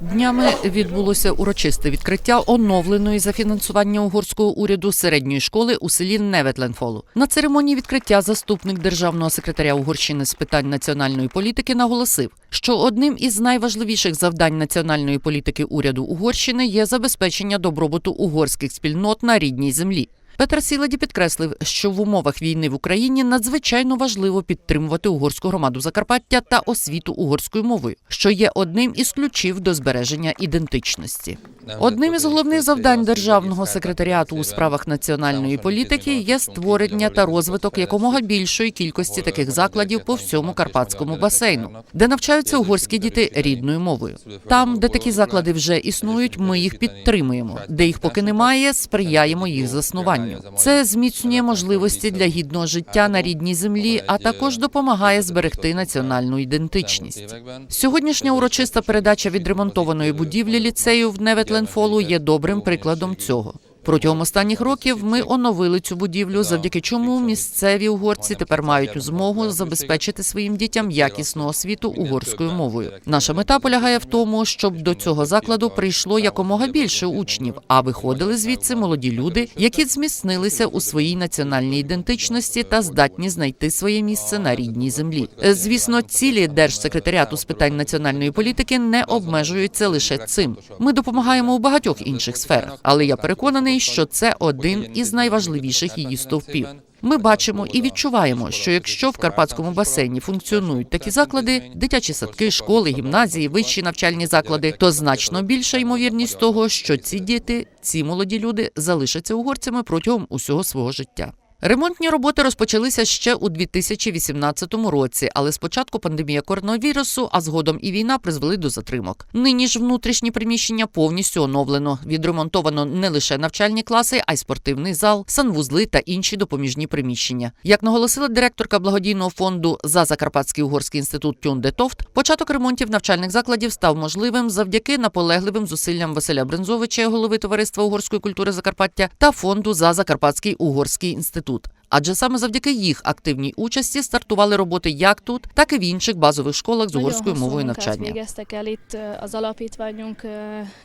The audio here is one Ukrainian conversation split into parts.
Днями відбулося урочисте відкриття оновленої за фінансування угорського уряду середньої школи у селі Неветленфолу. На церемонії відкриття заступник державного секретаря Угорщини з питань національної політики наголосив, що одним із найважливіших завдань національної політики уряду Угорщини є забезпечення добробуту угорських спільнот на рідній землі. Петр Сіладі підкреслив, що в умовах війни в Україні надзвичайно важливо підтримувати угорську громаду Закарпаття та освіту угорською мовою, що є одним із ключів до збереження ідентичності. Одним із головних завдань державного секретаріату у справах національної політики є створення та розвиток якомога більшої кількості таких закладів по всьому карпатському басейну, де навчаються угорські діти рідною мовою. Там, де такі заклади вже існують, ми їх підтримуємо. Де їх поки немає, сприяємо їх заснуванню. Це зміцнює можливості для гідного життя на рідній землі, а також допомагає зберегти національну ідентичність. Сьогоднішня урочиста передача відремонтованої будівлі ліцею в Неветленфолу є добрим прикладом цього. Протягом останніх років ми оновили цю будівлю, завдяки чому місцеві угорці тепер мають змогу забезпечити своїм дітям якісну освіту угорською мовою. Наша мета полягає в тому, щоб до цього закладу прийшло якомога більше учнів, а виходили звідси молоді люди, які зміцнилися у своїй національній ідентичності та здатні знайти своє місце на рідній землі. Звісно, цілі держсекретаріату з питань національної політики не обмежуються лише цим. Ми допомагаємо у багатьох інших сферах, але я переконаний, що це один із найважливіших її стовпів. Ми бачимо і відчуваємо, що якщо в карпатському басейні функціонують такі заклади, дитячі садки, школи, гімназії, вищі навчальні заклади, то значно більша ймовірність того, що ці діти, ці молоді люди залишаться угорцями протягом усього свого життя. Ремонтні роботи розпочалися ще у 2018 році, але спочатку пандемія коронавірусу, а згодом і війна призвели до затримок. Нині ж внутрішні приміщення повністю оновлено. Відремонтовано не лише навчальні класи, а й спортивний зал, санвузли та інші допоміжні приміщення. Як наголосила директорка благодійного фонду за Закарпатський угорський інститут Тюнде Тофт, початок ремонтів навчальних закладів став можливим завдяки наполегливим зусиллям Василя Брензовича, голови товариства угорської культури Закарпаття, та фонду за Закарпатський угорський інститут. Адже саме завдяки їх активній участі стартували роботи як тут, так і в інших базових школах з угорською мовою навчання.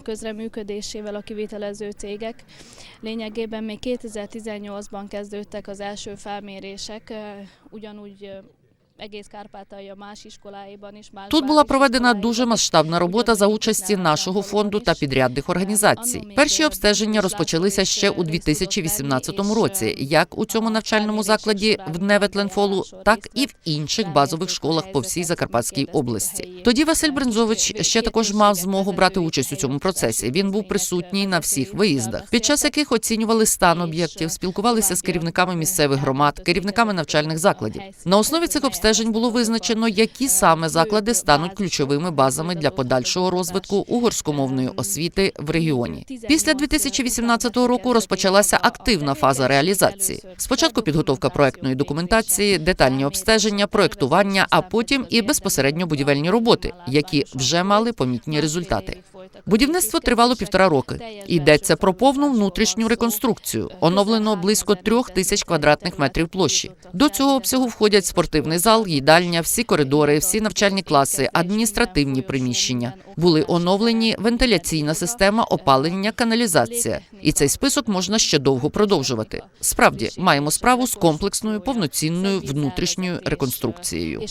közreműködésével a kivitelező cégek. Lényegében még 2018-ban kezdődtek az első felmérések, ugyanúgy Тут була проведена дуже масштабна робота за участі нашого фонду та підрядних організацій. Перші обстеження розпочалися ще у 2018 році, як у цьому навчальному закладі в Неветленфолу, так і в інших базових школах по всій Закарпатській області. Тоді Василь Брензович ще також мав змогу брати участь у цьому процесі. Він був присутній на всіх виїздах, під час яких оцінювали стан об'єктів, спілкувалися з керівниками місцевих громад, керівниками навчальних закладів. На основі цих обстежень було визначено, які саме заклади стануть ключовими базами для подальшого розвитку угорськомовної освіти в регіоні. Після 2018 року розпочалася активна фаза реалізації. Спочатку підготовка проектної документації, детальні обстеження, проектування, а потім і безпосередньо будівельні роботи, які вже мали помітні результати. Будівництво тривало півтора роки. Йдеться про повну внутрішню реконструкцію. Оновлено близько трьох тисяч квадратних метрів площі. До цього обсягу входять спортивний зал, їдальня, всі коридори, всі навчальні класи, адміністративні приміщення. Були оновлені вентиляційна система, опалення, каналізація. І цей список можна ще довго продовжувати. Справді маємо справу з комплексною повноцінною внутрішньою реконструкцією.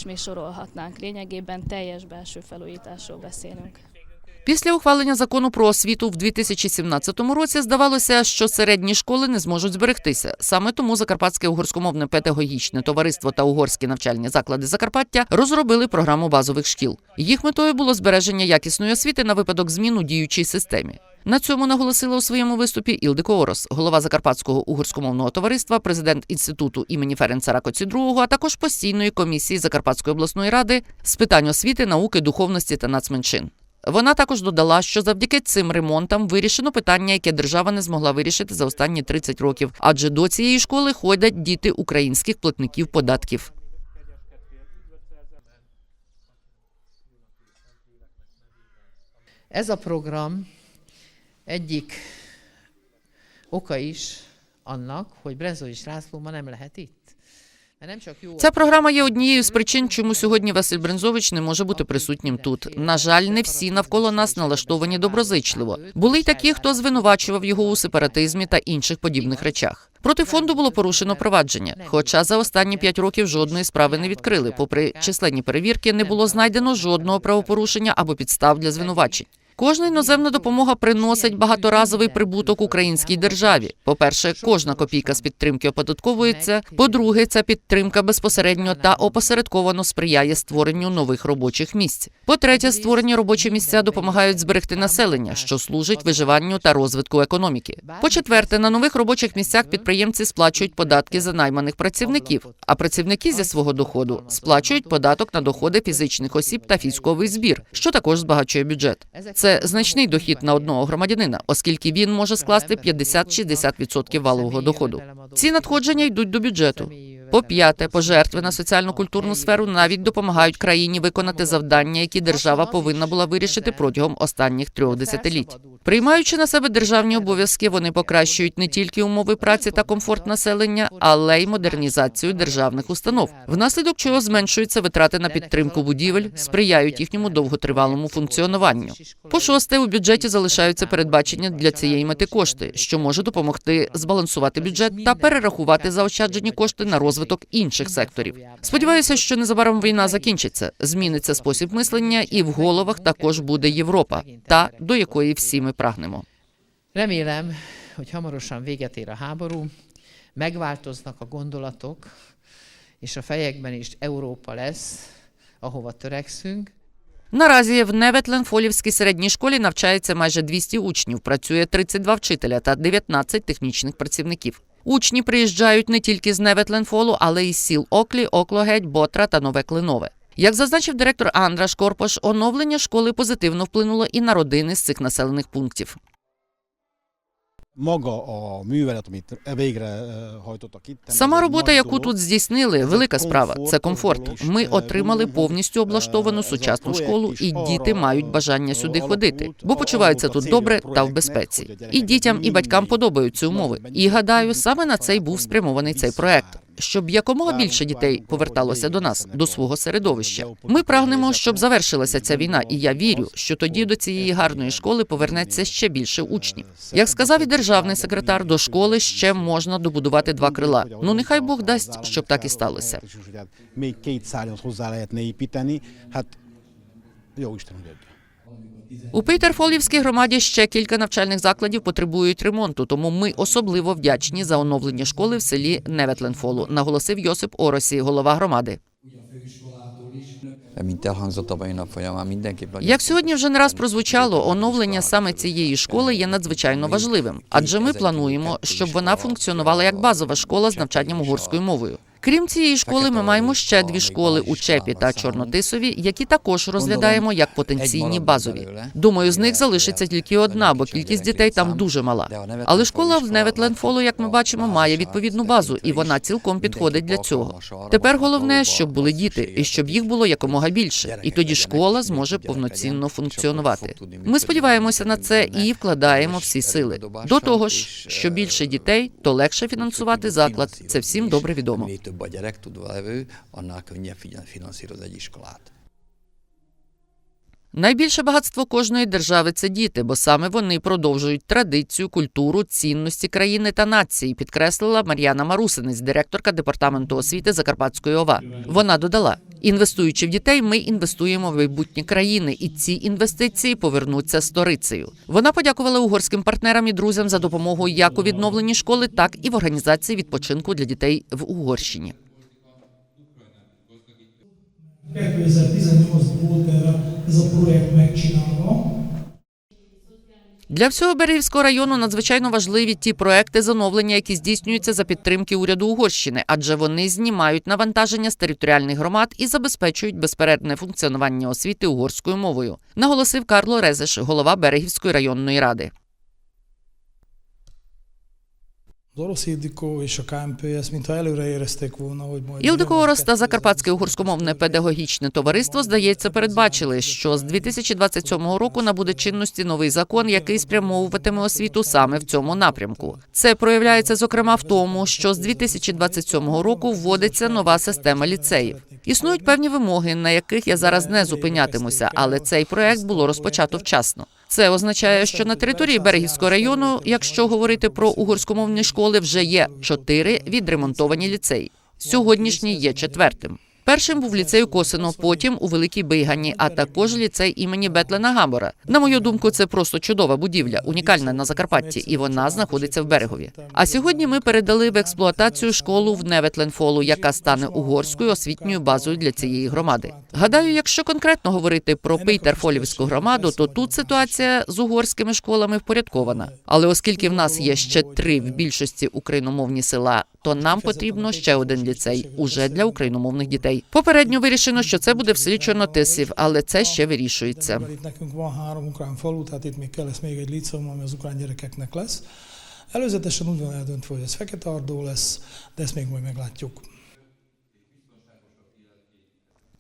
Після ухвалення закону про освіту в 2017 році здавалося, що середні школи не зможуть зберегтися. Саме тому Закарпатське угорськомовне педагогічне товариство та угорські навчальні заклади Закарпаття розробили програму базових шкіл. Їх метою було збереження якісної освіти на випадок змін у діючій системі. На цьому наголосила у своєму виступі Ілдико Орос, голова Закарпатського угорськомовного товариства, президент інституту імені Ференца Ракоці II, а також постійної комісії Закарпатської обласної ради з питань освіти, науки, духовності та нацменшин. Вона також додала, що завдяки цим ремонтам вирішено питання, яке держава не змогла вирішити за останні 30 років, адже до цієї школи ходять діти українських платників податків. Ez a program egyik oka is annak, hogy Brezovics László ma. Ця програма є однією з причин, чому сьогодні Василь Брензович не може бути присутнім тут. На жаль, не всі навколо нас налаштовані доброзичливо. Були й такі, хто звинувачував його у сепаратизмі та інших подібних речах. Проти фонду було порушено провадження. Хоча за останні п'ять років жодної справи не відкрили. Попри численні перевірки, не було знайдено жодного правопорушення або підстав для звинувачень. Кожна іноземна допомога приносить багаторазовий прибуток українській державі. По-перше, кожна копійка з підтримки оподатковується. По-друге, ця підтримка безпосередньо та опосередковано сприяє створенню нових робочих місць. По-третє, створені робочі місця допомагають зберегти населення, що служить виживанню та розвитку економіки. По-четверте, на нових робочих місцях підприємці сплачують податки за найманих працівників, а працівники зі свого доходу сплачують податок на доходи фізичних осіб та військовий збір, що також збагачує бюджет. Це значний дохід на одного громадянина, оскільки він може скласти 50-60% валового доходу. Ці надходження йдуть до бюджету. По п'яте, пожертви на соціально-культурну сферу навіть допомагають країні виконати завдання, які держава повинна була вирішити протягом останніх трьох десятиліть. Приймаючи на себе державні обов'язки, вони покращують не тільки умови праці та комфорт населення, але й модернізацію державних установ, внаслідок чого зменшуються витрати на підтримку будівель, сприяють їхньому довготривалому функціонуванню. По шосте, у бюджеті залишаються передбачення для цієї мети кошти, що може допомогти збалансувати бюджет та перерахувати заощаджені кошти на розвиток інших секторів. Сподіваюся, що незабаром війна закінчиться, зміниться спосіб мислення, і в головах також буде Європа, та до якої всі ми прагнемо. Remélem, hogy hamarosan véget ér a háború, megváltoznak a gondolatok, és a fejekben is Európa lesz, ahova törekszünk. Наразі в Неветленфолівській середній школі навчається майже 200 учнів, працює 32 вчителя та 19 технічних працівників. Учні приїжджають не тільки з Неветленфолу, але й з сіл Оклі, Оклогеть, Ботра та Нове Клинове. Як зазначив директор Андраш Корпош, оновлення школи позитивно вплинуло і на родини з цих населених пунктів. itt. Сама робота, яку тут здійснили, велика справа. Це комфорт. Ми отримали повністю облаштовану сучасну школу, і діти мають бажання сюди ходити, бо почуваються тут добре та в безпеці. І дітям, і батькам подобаються умови. І гадаю, саме на це й був спрямований цей проект. Щоб якомога більше дітей поверталося до нас, до свого середовища. Ми прагнемо, щоб завершилася ця війна, і я вірю, що тоді до цієї гарної школи повернеться ще більше учнів. Як сказав і державний секретар, до школи ще можна добудувати два крила. Ну нехай Бог дасть, щоб так і сталося. У Пейтерфолівській громаді ще кілька навчальних закладів потребують ремонту, тому ми особливо вдячні за оновлення школи в селі Неветленфолу, наголосив Йосип Оросі, голова громади. Як сьогодні вже не раз прозвучало, оновлення саме цієї школи є надзвичайно важливим, адже ми плануємо, щоб вона функціонувала як базова школа з навчанням угорською мовою. Крім цієї школи, ми маємо ще дві школи у Чепі та Чорнотисові, які також розглядаємо як потенційні базові. Думаю, з них залишиться тільки одна, бо кількість дітей там дуже мала. Але школа в Неветленфолу, як ми бачимо, має відповідну базу, і вона цілком підходить для цього. Тепер головне, щоб були діти, і щоб їх було якомога більше. І тоді школа зможе повноцінно функціонувати. Ми сподіваємося на це і вкладаємо всі сили. До того ж, що більше дітей, то легше фінансувати заклад. Це всім добре відомо. Több a gyerek tudva levő, annál könnyebb finanszíroz egy iskolát. Найбільше багатство кожної держави це діти, бо саме вони продовжують традицію, культуру, цінності країни та нації, підкреслила Мар'яна Марусинець, директорка департаменту освіти Закарпатської ОВА. Вона додала: інвестуючи в дітей, ми інвестуємо в майбутнє країни, і ці інвестиції повернуться сторицею. Вона подякувала угорським партнерам і друзям за допомогу як у відновленні школи, так і в організації відпочинку для дітей в Угорщині. 2018 volt ez a projekt. Для всього Берегівського району надзвичайно важливі ті проекти зановлення, які здійснюються за підтримки уряду Угорщини, адже вони знімають навантаження з територіальних громад і забезпечують безперервне функціонування освіти угорською мовою, наголосив Карло Резеш, голова Берегівської районної ради. Az orosz Ildikó és a KMP ezt mintha előre érezték volna, hogy majd... Ілдико Орос та Закарпатське угорськомовне педагогічне товариство, здається, передбачили, що з 2027 року набуде чинності новий закон, який спрямовуватиме освіту саме в цьому напрямку. Це проявляється зокрема в тому, що з 2027 року вводиться нова система ліцеїв. Існують певні вимоги, на яких я зараз не зупинятимуся, але цей проект було розпочато вчасно. Це означає, що на території Берегівського району, якщо говорити про угорськомовні школи, вже є чотири відремонтовані ліцеї. Сьогоднішній є четвертим. Першим був ліцей у Косино, потім у Великій Бигані, а також ліцей імені Бетлена Габора. На мою думку, це просто чудова будівля, унікальна на Закарпатті, і вона знаходиться в берегові. А сьогодні ми передали в експлуатацію школу в Неветленфолу, яка стане угорською освітньою базою для цієї громади. Гадаю, якщо конкретно говорити про Пейтерфолівську громаду, то тут ситуація з угорськими школами впорядкована. Але оскільки в нас є ще три в більшості україномовні села, то нам потрібно ще один ліцей уже для україномовних дітей. Попередньо вирішено, що це буде в селі Чорнотисів, але це ще вирішується. Előzetesen úgy van eldöntve, hogy ez Fekete Ardó lesz, de ezt még majd meglátjuk.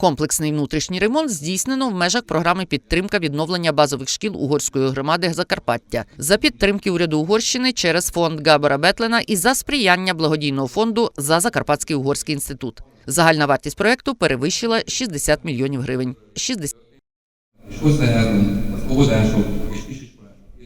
Комплексний внутрішній ремонт здійснено в межах програми підтримка відновлення базових шкіл угорської громади Закарпаття за підтримки уряду Угорщини через фонд Габора Бетлена і за сприяння благодійного фонду за Закарпатський угорський інститут. Загальна вартість проекту перевищила 60 мільйонів гривень. 60